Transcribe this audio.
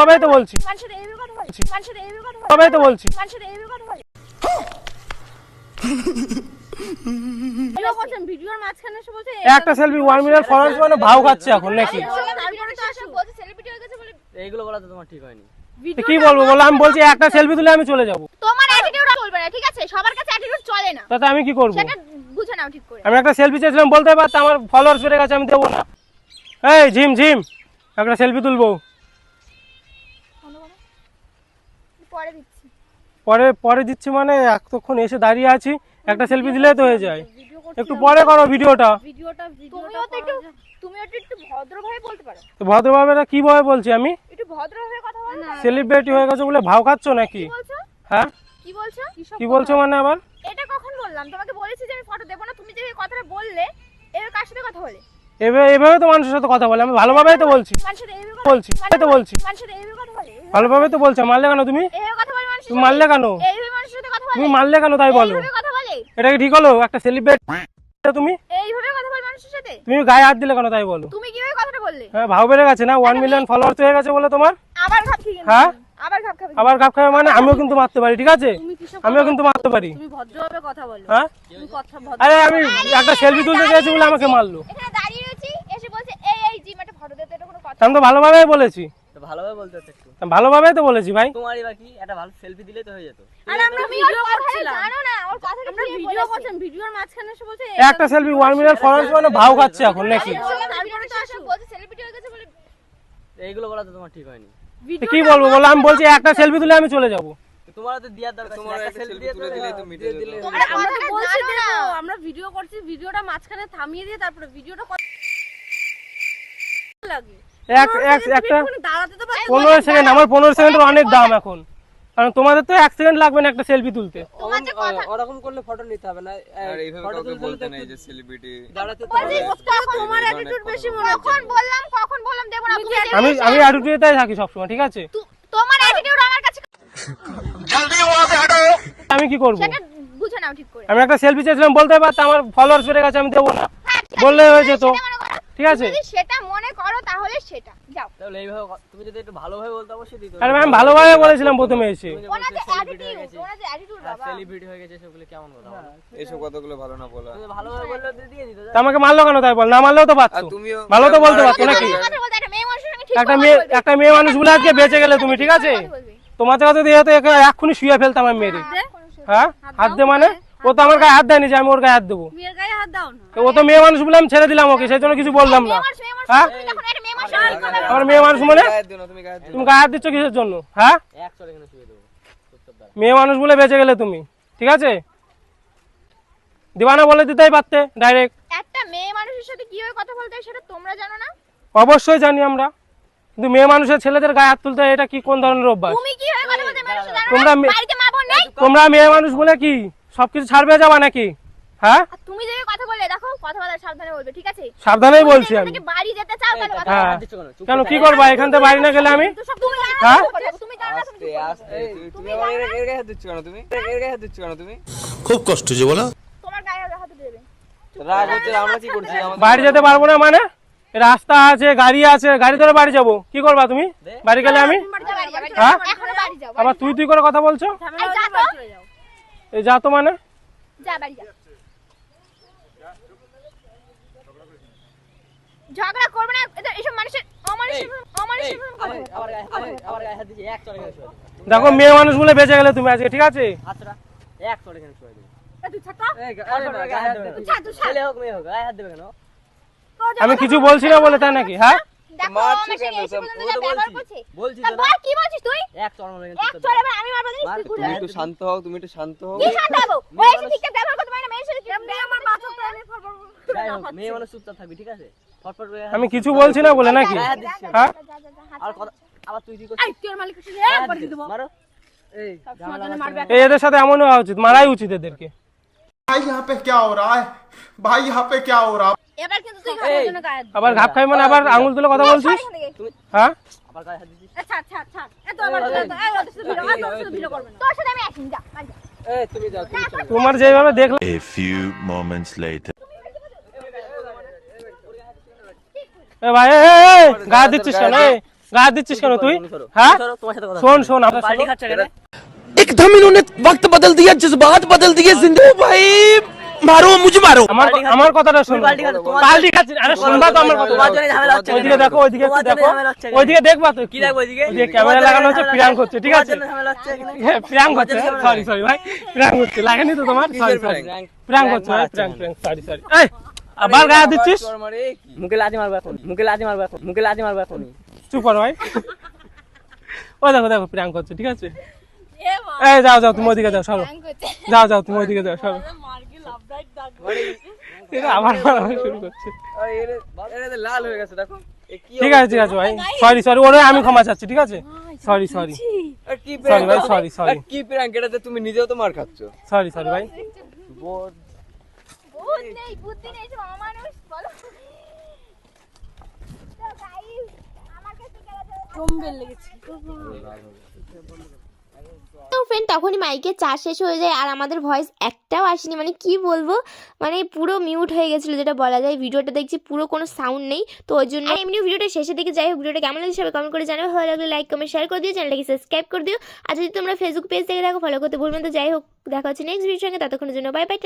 তো বলছি? তো বলছি? মানুষের এইভাবে কথা বলে ভিডিও করছেন ভিডিওর মাঝখানে এসে বলছে একটা সেলফি ওয়ান মিলিয়ন ফলোয়ার্স মানে ভাও খাচ্ছে এখন নাকি? তারপরে তো আসো বলছে সেলিব্রিটি হয়ে গেছে বলে এইগুলো বলা তো তোমার ঠিক হয়নি। কি বলব? বলো আমি বলছি একটা সেলফি তুলে আমি চলে যাব। তোমার অ্যাটিটিউড চলবে না ঠিক আছে? সবার কাছে অ্যাটিটিউড চলে না। তাতে আমি কি করব? সেটা বুঝে নাও ঠিক করে। আমি একটা সেলফি চেয়েছিলাম বলতে পারতো আমার ফলোয়ার্স বেড়ে গেছে আমি দেবো না। এই ঝিম ঝিম। একটা সেলফি তুলবো। পরে পরে দিচ্ছি মানে এতক্ষণ এসে দাঁড়িয়ে আছি একটা সেলফি দিলে তো হয়ে যায়। একটু পরে করো ভিডিওটা। ভিডিওটা তুমিও তো একটু তুমিও তো একটু ভদ্রভাবে বলতে পারো। তো ভদ্রভাবে এটা কীভাবে বলছি আমি? একটু ভদ্রভাবে কথা বলো। না। সেলিব্রিটি হয়ে গেছে বলে ভাও খাচ্ছ নাকি? হ্যাঁ? কি বলছো? কি বলছো মানে আবার? এটা কখন বললাম? তোমাকে বলেছি যে আমি ফটো দেবো না। তুমি যে এই কথাটা বললে এবার কার সাথে কথা বলে? এভাবে এভাবে তো মানুষের সাথে কথা বলে। আমি ভালোভাবেই তো বলছি। মানুষের এইভাবে কথা বলছি। তো বলছি। মানুষের এইভাবে কথা বলে। ভালোভাবে তো বলছি। মারলে কেন তুমি? তুমি মারলে কেন? এইভাবে মানুষের সাথে কথা বলে? তুমি মারলে কেন তাই বলো? এইভাবে কথা বলে? এটা কি ঠিক হলো? একটা সেলিব্রিটি তুমি? এইভাবে কথা বলে মানুষের সাথে? তুমি গায়ে হাত দিলে কেন তাই বলো? তুমি কীভাবে কথাটা বললে? হ্যাঁ ভাও বেড়ে গেছে না? ওয়ান মিলিয়ন ফলোয়ার্স হয়ে গেছে বলে তোমার? আবার ঘাপ খেয়ে হ্যাঁ? আবার ঘাপ খাবে। আবার কাপ খাবে মানে? আমিও কিন্তু মারতে পারি ঠিক আছে? আমিও কিন্তু মারতে পারি। তুমি ভদ্রভাবে কথা বলো। হ্যাঁ? তুমি কথা ভদ্র আরে আমি একটা সেলফি তুলতে বলে আমাকে মারলো। এখানে দাঁড়িয়ে রয়েছি এসে বলছে এই এই জিম একটা ফটো দিতে এটা কোনো কথা আমি তো ভালোভাবেই বলেছি। তো ভালোভাবে বলতে ভালোভাবেই তো বলেছি ভাই। তোমারই বাকি একটা ভালো সেলফি দিলেই তো হয়ে যেত। আর আমরা ভিডিও করছিলাম। জানো না ওর কথা আমরা ভিডিও করছিলাম ভিডিওর মাঝখানে এসে বলছে একটা সেলফি ওয়ান মিলিয়ন ফলোয়ার্স মানে ভাও খাচ্ছে এখন নাকি? তারপরে তো আসো বলছে সেলিব্রিটি হয়ে গেছে বলে এইগুলো বলা তো তোমার ঠিক হয়নি। কি বলব বলো আমি বলছি একটা সেলফি তুলে আমি চলে যাব। তোমার তো দেওয়ার দরকার ছিল একটা সেলফি তুলে দিলেই তো মিটে তোমরা আমরা তো বলছি জানো না। দেখো, আমরা ভিডিও করছি ভিডিওটা মাঝখানে থামিয়ে দিয়ে তারপরে ভিডিওটা কত লাগে এক এক একটা দাঁড়াতে তো পনেরো সেকেন্ড আমার পনেরো সেকেন্ডের অনেক দাম এখন। কারণ তোমাদের তো এক সেকেন্ড লাগবে না একটা সেলফি তুলতে। তোমার যে কথা ওরকম করলে ফটো নিতে হবে না। আর এইভাবে কাউকে বলতে নেই যে সেলিব্রিটি দাঁড়াতে তোমার অ্যাটিটিউড বেশি মনে হচ্ছে? কখন বললাম কখন বললাম দেবো না তুমি আমি আমি অ্যাটিটিউডেই থাকি সবসময় ঠিক আছে? তোমার অ্যাটিটিউড আমার কাছে আমি কি করব? সেটা বুঝে নাও ঠিক করে। আমি একটা সেলফি চেয়েছিলাম বলতে পারতো আমার ফলোয়ার্স বেড়ে গেছে আমি দেবো না। হ্যাঁ, বললে হয়ে যেত। ঠিক আছে? যদি সেটা মনে করো তাহলে সেটা। যাও। তাহলে এইভাবে তুমি যদি একটু ভালোভাবে বলতে অবশ্যই দিত আরে আমি ভালোভাবে বলেছিলাম প্রথমে এসে। ওনার যে অ্যাটিটিউড ওনার যে অ্যাটিটিউড বাবা। সেলিব্রিটি হয়ে গেছে সেগুলো কেমন কথা এইসব কথাগুলো ভালো না বলা। তুমি ভালোভাবে বললে তো দিয়ে দিত তা আমাকে মারলো কেন তাই বল? না মারলেও তো তুমিও ভালো তো বলতে পারছ নাকি? একটা মেয়ে মানুষের সঙ্গে ঠিক একটা মেয়ে মানুষ বলে আজকে বেঁচে গেলে তুমি ঠিক আছে? তোমার কাছে দিয়ে তো একে এক্ষুনি শুয়ে ফেলতাম আমি মেরে। হ্যাঁ? হাত দে মানে? ও তো আমার গায়ে হাত দেয়নি যে আমি ওর গায়ে হাত দেবো। মেয়ের গায়ে হাত দাও না। তো ও তো মেয়ে মানুষ বলে আমি ছেড়ে দিলাম ওকে সেই জন্য কিছু বললাম না। হ্যাঁ? আমার মেয়ে মানুষ মানে তুমি গায়ে হাত দিচ্ছ কিসের জন্য? হ্যাঁ? এক চড় এখানে শুয়ে দেবো চুপচাপ দাঁড়া। মেয়ে মানুষ বলে বেঁচে গেলে তুমি ঠিক আছে? দিবানা বলে দিতেই পারতে ডাইরেক্ট একটা মেয়ে মানুষের সাথে কীভাবে কথা বলতে হয় সেটা তোমরা জানো না? অবশ্যই জানি আমরা। কিন্তু মেয়ে মানুষের ছেলেদের গায়ে হাত তুলতে হয়, এটা কি কোন ধরনের অভ্যাস? তুমি কীভাবে কথা বলতে মানুষ জানো তোমরা তোমরা মেয়ে মানুষ বলে কি? সবকিছু ছাড়বে যাবা নাকি? হ্যাঁ? তুমি যে কথা বললে দেখো কথা বলা সাবধানে বলবে ঠিক আছে? সাবধানেই বলছি আমি। বাড়ি যেতে চাও তাহলে কথা হ্যাঁ। কেন? চুপ কেন কি। করবা? এখান থেকে বাড়ি না গেলে আমি? হ্যাঁ? তুমি কথা আস্তে আস্তে তুমি- এর গায়ে হাত দিচ্ছ কেন তুমি? এর গায়ে হাত দিচ্ছ কেন তুমি? খুব কষ্ট যে বলো। তোমার গায়ে হাত দেবে। রাগ হচ্ছে আমরা কি করছি? বাড়ি যেতে পারব না মানে? রাস্তা আছে গাড়ি আছে গাড়ি ধরে বাড়ি যাব। কি করবা তুমি? বাড়ি গেলে আমি? হ্যাঁ? এখনও বাড়ি যাও আবার তুই তুই করে কথা বলছো? এই যা তো মানে? যা বাড়ি যা। ঝগড়া করবে না এসব মানুষের দেখো মেয়ে মানুষ বলে বেঁচে গেলে তুমি আজকে ঠিক আছে? এক হোক হোক কেন? আমি কিছু বলছি না বলে তাই নাকি হ্যাঁ? তুমি একটু শান্ত হও তুমি একটু শান্ত হও। যাই হোক লাফাচ্ছে। মেয়ে মানুষ চুপচাপ থাকবি ঠিক আছে ফটফট করে হাত আমি দিচ্ছি। কিছু বলছি না বলে নাকি গায়ে হাত দিচ্ছি। হ্যাঁ যা যা যা হাত আর কথা আবার তুই তুই করছিস এই, তুই আমার মালিকের সাথে গায়ে এক হাত বাড়ি দিচ্ছিস। দেবো। মারো এই সবসময় ঝামেলা জন্য করছিস মারবে না। এই এদের সাথে এমন হওয়া উচিত মারাই উচিত এদেরকে भाई यहाँ पे क्या हो रहा है भाई यहाँ पे क्या हो रहा है এবার কিন্তু তুই ঘরের জন্য গায়ে হাত দিবি। আবার ঘাপ খাই মানে আবার আঙুল তুলে কথা বলছিস এখান থেকে। তুমি হ্যাঁ আবার গায়ে হাত দিচ্ছিস এ, ছাড়, ছাড়, ছাড়। এ, তুই আমার সাথে- এই, ওদের সাথে ভিডিও- এই, তোর সাথে ভিডিও করবে না। তোর সাথে আমি আসিনি যা বাড়ি যা এই তুমি যাও তুমি চলে যাও। তোমার যেভাবে দেখলাম A few moments later. এ ভাই এ, এ, এ, গা দিচ্ছিস কেন এ, গায়ে হাত দিচ্ছিস কেন তুই হ্যাঁ শোন শোন আমার পাল্টি শোন। খাচ্ছে কেন एकदम इन्होंने वक्त बदल दिया जज्बात बदल दिए जिंदगी भाई मारो मुझे मारो আমার পাল্টি খাচ্ছিস? আমার কথাটা শোন তুমি পাল্টি খাচ্ছ, তোমার- পাল্টি খাচ্ছিস আরে শুনবা তো আমার কথা তোমার জন্য ঝামেলা হচ্ছে ওইদিকে কেন? দেখো ওইদিকে একটু তোমার জন্য দেখো ঝামেলা হচ্ছে কেন? ওইদিকে দেখবা তো কি দেখবো ওইদিকে ওইদিকে ক্যামেরা লাগানো হচ্ছে প্রিয়াঙ্ক হচ্ছে ঠিক তোমার আছে জন্য ঝামেলা হচ্ছে এখানে? হ্যাঁ প্রিয়াঙ্ক হচ্ছে তোমার জন্য সরি সরি ভাই প্রিয়াঙ্ক হচ্ছে লাগেনি তো তোমার সরি সরি prank? প্রিয়াঙ্ক হচ্ছে ভাই প্রিয়াঙ্ক প্রিয়াঙ্ক সরি সরি এই আবার গায়ে দিচ্ছিস? তোর মারে কি? মুখে লাথি মারবো এখন মুখে লাথি মারবো এখন মুখে লাথি মারবো এখন চুপ করো ভাই। ও দেখো দেখো প্রিয়াঙ্ক হচ্ছে ঠিক আছে? এ এই যাও যাও তুমি ওইদিকে যাও সরো। যাও যাও তুমি ওইদিকে যাও সরো। আবার মারামারি শুরু করছে। লাল হয়ে গেছে দেখো। ঠিক আছে ঠিক আছে ভাই। সরি সরি ওরে আমি ক্ষমা চাচ্ছি ঠিক আছে? সরি সরি প্র্যাঙ্ক ভাই, sorry, sorry. কি প্র্যাঙ্ক? এটাতে তুমি নিজেও তো মার খাচ্ছ। সরি সরি ভাই। ভূত নেই বুদ্ধি নেই সব অমানুষ বলো। তো guys, আমার কাছে গেলে লেগেছে? তো ফ্রেন্ড তখনই মাইকে চার্জ শেষ হয়ে যায় আর আমাদের ভয়েস একটাও আসেনি। মানে কি বলব? মানে পুরো মিউট হয়ে গেছিল যেটা বলা যায়। ভিডিওটা দেখছি পুরো কোনো সাউন্ড নেই। তো ওই জন্য এমনি ভিডিওটা শেষে দিকে যাই হোক ভিডিওটা কেমন লাগছে সবাই কমেন্ট করে জানাবে ভালো লাগলে লাইক কমেন্ট শেয়ার করে দিও। চ্যানেলটাকে সাবস্ক্রাইব করে দিও। আর যদি তোমরা ফেসবুক পেজ থেকে দেখো ফলো করতে ভুলবেন তো যাই হোক দেখা হচ্ছে নেক্সট ভিডিওর সঙ্গে। ততক্ষণের জন্য বাই বাই